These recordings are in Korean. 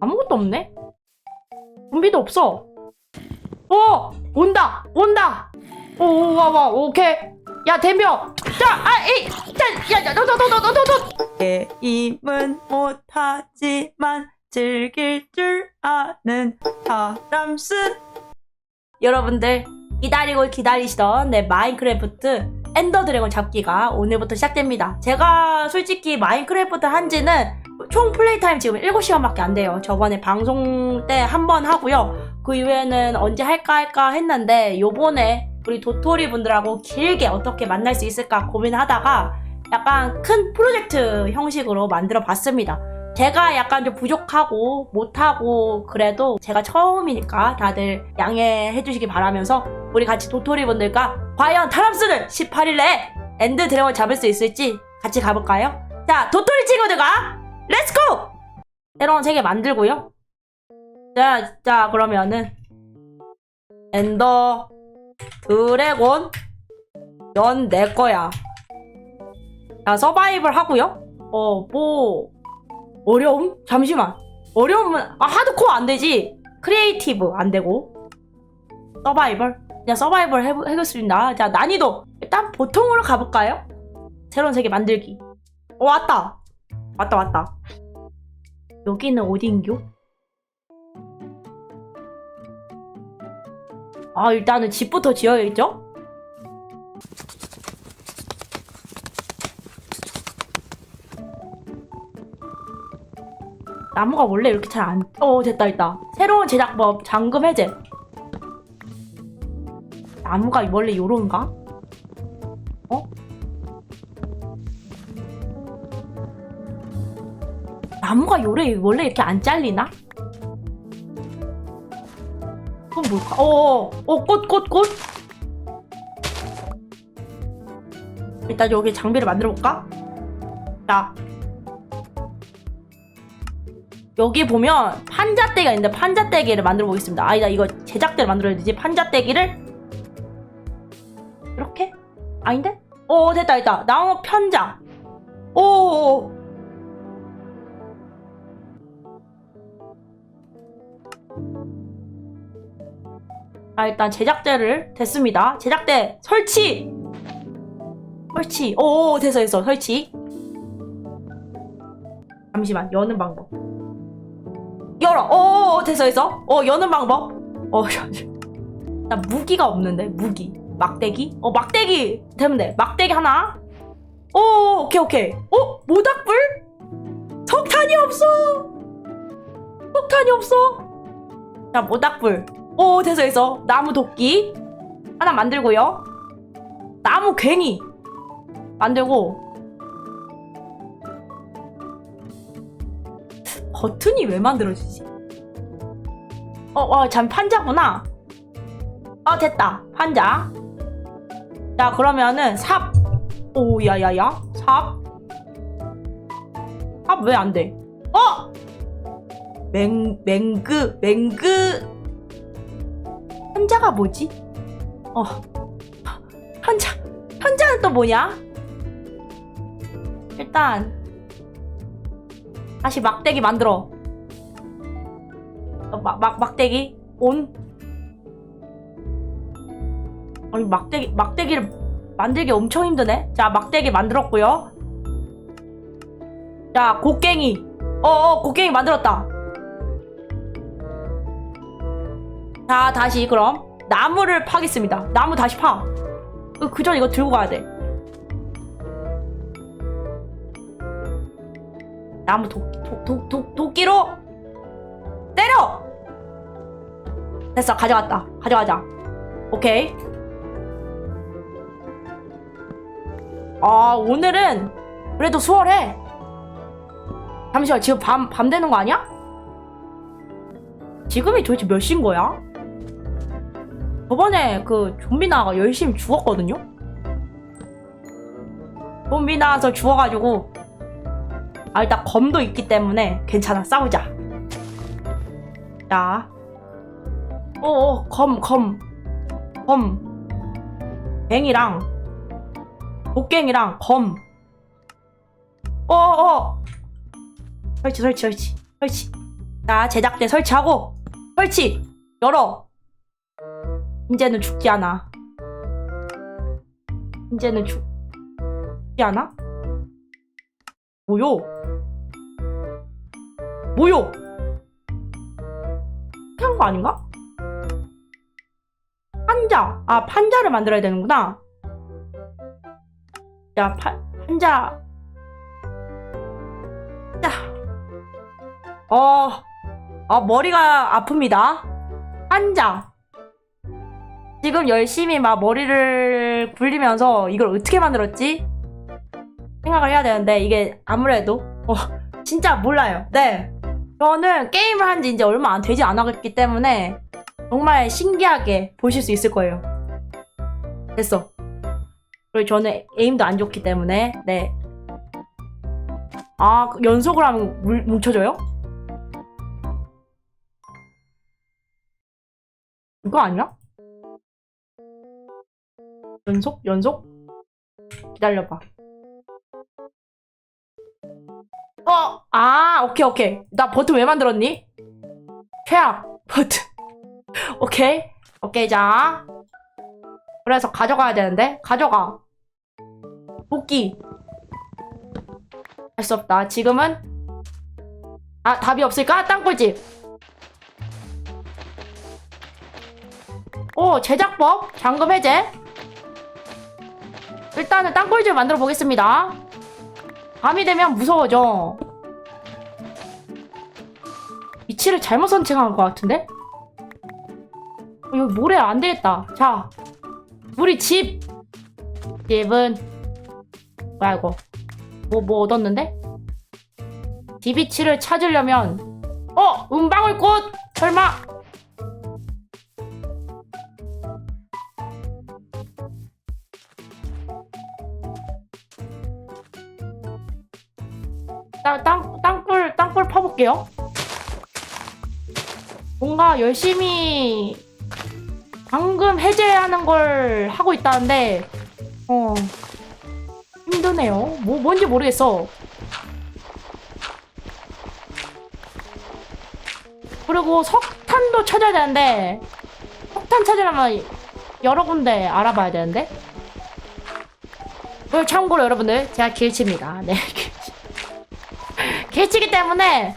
아무것도 없네? 좀비도 없어. 오! 온다! 온다! 오, 와, 와, 오케이. 야, 댐벼! 자, 아, 이! 자, 야, 야, 너, 너, 너, 너, 너, 너, 너! 게임은 못하지만 즐길 줄 아는 사람스 여러분들, 기다리고 기다리시던 내 마인크래프트 엔더 드래곤 잡기가 오늘부터 시작됩니다. 제가 솔직히 마인크래프트 한 지는 총 플레이 타임 지금 7시간밖에 안 돼요. 저번에 방송 때 한 번 하고요. 그 이후에는 언제 할까 할까 했는데 요번에 우리 도토리 분들하고 길게 어떻게 만날 수 있을까 고민하다가 약간 큰 프로젝트 형식으로 만들어 봤습니다. 제가 약간 좀 부족하고 못하고 그래도 제가 처음이니까 다들 양해해 주시기 바라면서 우리 같이 도토리 분들과 과연 타람스를 18일 내에 엔드 드래곤 잡을 수 있을지 같이 가볼까요? 자, 도토리 친구들과 렛츠고! 새로운 세계 만들고요. 자, 자, 그러면은 엔더 드래곤 넌 내 거야. 자, 서바이벌 하고요. 어, 뭐 어려움? 잠시만. 어려움은 아 하드코어 안 되지. 크리에이티브 안 되고. 서바이벌. 그냥 서바이벌 해, 해보겠습니다. 자, 난이도. 일단 보통으로 가볼까요? 새로운 세계 만들기. 어, 왔다. 왔다, 왔다. 여기는 어딘겨? 아, 일단은 집부터 지어야겠죠? 나무가 원래 이렇게 잘 안... 어, 됐다, 됐다. 새로운 제작법, 잠금 해제. 나무가 원래 요런가? 어? 나무가 요래, 원래 이렇게 안 잘리나? 그건 뭘까? 어, 어, 꽃, 꽃, 꽃? 일단 여기 장비를 만들어 볼까? 자. 여기 보면 판자떼기가 있는데 판자떼기를 만들어 보겠습니다. 아니다, 이거 제작대를 만들어야 되지. 판자떼기를 이렇게? 아닌데? 오, 됐다, 됐다. 나무 편자. 오. 자, 일단 제작대를 됐습니다. 제작대 설치. 설치. 오, 됐어, 됐어. 설치. 잠시만, 여는 방법. 열어. 오, 됐어, 됐어. 어, 여는 방법. 어, 나 무기가 없는데, 무기. 막대기? 어, 막대기 되면 돼. 막대기 하나. 오, 오케이, 오케이. 어, 모닥불? 석탄이 없어. 석탄이 없어. 자, 모닥불. 오, 됐어. 나무 도끼. 하나 만들고요. 나무 괭이. 만들고. 버튼이 왜 만들어지지? 어, 어, 잠 판자구나. 어, 됐다. 판자. 자, 그러면은 삽. 오, 야야야. 삽. 삽 왜 안 돼? 어! 맹, 맹그, 맹그. 판자가 뭐지? 어. 판자. 판자는 또 뭐냐? 일단 다시 막대기 만들어. 어, 막, 막, 막대기? 온? 아니, 막대기, 막대기를 만들기 엄청 힘드네? 자, 막대기 만들었고요 자, 곡괭이. 어어, 곡괭이 만들었다. 자, 다시 그럼 나무를 파겠습니다. 나무 다시 파. 그 전에 이거 들고 가야 돼. 나무 도, 도, 도, 도, 도끼로 때려! 됐어, 가져갔다. 가져가자. 오케이. 아, 오늘은 그래도 수월해. 잠시만, 지금 밤, 밤 되는 거 아니야? 지금이 도대체 몇 시인 거야? 저번에 그 좀비 나가 열심히 죽었거든요? 좀비 나와서 죽어가지고 아 일단 검도 있기 때문에 괜찮아 싸우자 자 어어 검검검 뱅이랑 곡괭이랑 검 어어 설치 설치 설치 설치 자, 제작대 설치하고, 설치! 열어! 이제는 죽지 않아. 이제는 죽, 죽지 않아? 뭐요? 뭐요? 한거 아닌가? 판자. 아, 판자를 만들어야 되는구나. 자, 판, 판자. 자. 어, 아, 머리가 아픕니다. 판자. 지금 열심히 막 머리를 굴리면서 이걸 어떻게 만들었지? 생각을 해야 되는데, 이게 아무래도, 어, 진짜 몰라요. 네. 저는 게임을 한 지 이제 얼마 안 되지 않았기 때문에 정말 신기하게 보실 수 있을 거예요. 됐어. 그리고 저는 에임도 안 좋기 때문에 네. 아그 연속을 하면 물, 뭉쳐져요? 이거 아니야? 연속? 연속? 기다려봐. 어, 아, 오케이, 오케이. 나 버튼 왜 만들었니? 최악, 버튼. 오케이. 오케이, 자. 그래서 가져가야 되는데? 가져가. 복귀. 할 수 없다. 지금은, 아, 답이 없을까? 땅굴집. 오, 제작법. 잠금 해제. 일단은 땅굴집 만들어 보겠습니다. 밤이 되면 무서워져. 위치를 잘못 선택한 것 같은데? 어, 여기 모래 안 되겠다. 자, 우리 집. 집은 뭐야 이거? 뭐 뭐 얻었는데? 집 위치를 찾으려면 어 은방울꽃 설마? 땅, 땅, 땅굴, 땅굴 파볼게요. 뭔가 열심히 방금 해제하는 걸 하고 있다는데, 어, 힘드네요. 뭐, 뭔지 모르겠어. 그리고 석탄도 찾아야 되는데, 석탄 찾으려면 여러 군데 알아봐야 되는데. 그리고 참고로 여러분들, 제가 길치입니다. 네, 길치. 길치기 때문에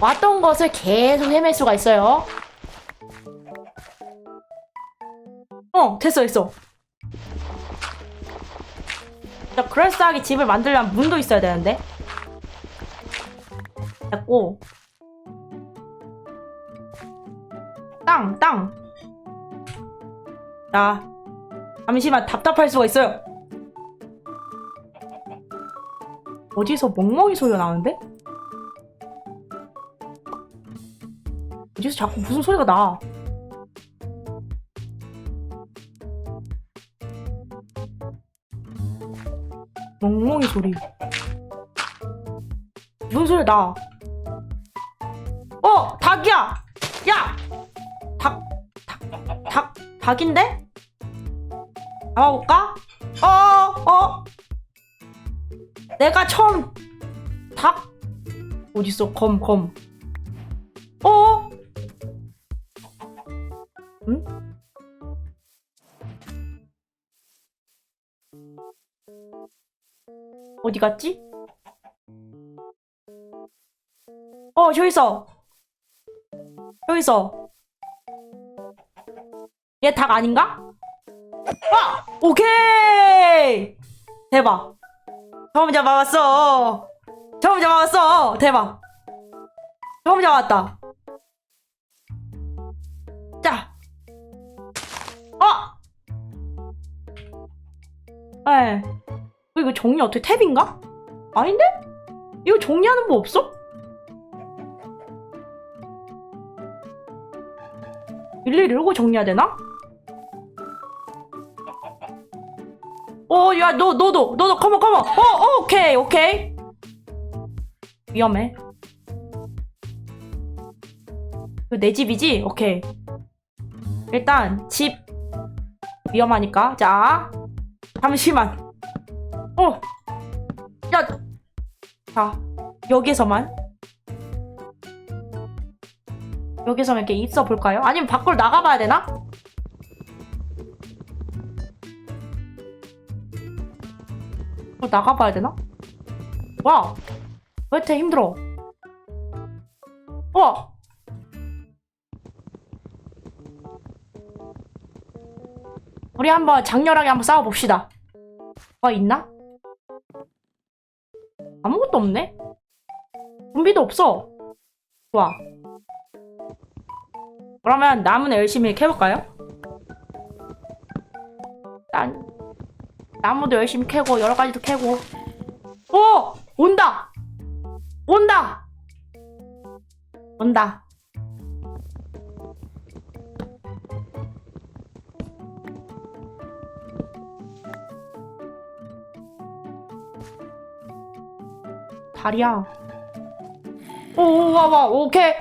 왔던 것을 계속 헤맬 수가 있어요. 어, 됐어, 됐어. 자, 그럴싸하게 집을 만들려면 문도 있어야 되는데. 됐고. 땅, 땅. 자, 잠시만 답답할 수가 있어요. 어디서 멍멍이 소리가 나는데? 어디서 자꾸 무슨 소리가 나? 멍멍이 소리. 무슨 소리 나? 어, 닭이야! 야! 닭, 닭, 닭, 닭인데? 잡아볼까? 내가 처음 닭 어딨어? 검, 검. 어? 응? 어디 갔지? 어, 저기 있어. 여기 있어. 얘 닭 아닌가? 아! 오케이! 대박. 처음 잡아왔어. 처음 잡아왔어. 대박. 처음 잡아왔다. 자. 어! 에. 어, 이거 정리 어떻게 탭인가? 아닌데? 이거 정리하는 법 없어? 일일이 이러고 정리해야 되나? 야, 너, 너도, 너도, 컴온, 컴온. 어, 어, 오케이, 오케이. 위험해. 이거 내 집이지? 오케이. 일단, 집. 위험하니까. 자, 잠시만. 어, 야, 자, 여기서만. 여기서 이렇게 있어 볼까요? 아니면 밖으로 나가봐야 되나? 밖으로 나가봐야 되나? 와! 왜 이렇게 힘들어? 와! 우리 한번 장렬하게 한번 싸워봅시다. 뭐가 있나? 아무것도 없네? 좀비도 없어. 좋아. 그러면 나무는 열심히 캐볼까요? 난 나무도 열심히 캐고 여러 가지도 캐고. 오! 온다! 온다! 온다. 다리야. 오, 와, 와, 오케이.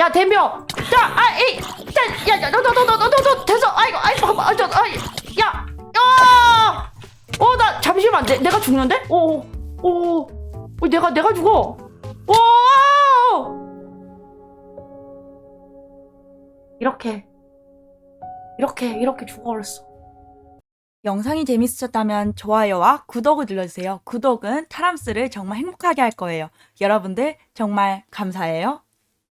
야, 댐벼. 자, 아, 에이, 자, 야, 야, 너, 너, 너, 너, 너, 너, 너, 됐어. 아이고, 아이고, 아, 저, 아, 야, 야. 어, 나 잠시만, 내, 내가 죽는데? 오, 오, 오, 내가, 내가 죽어. 오. 이렇게, 이렇게, 이렇게 죽어버렸어. 영상이 재밌으셨다면 좋아요와 구독을 눌러주세요. 구독은 타람스를 정말 행복하게 할 거예요. 여러분들 정말 감사해요.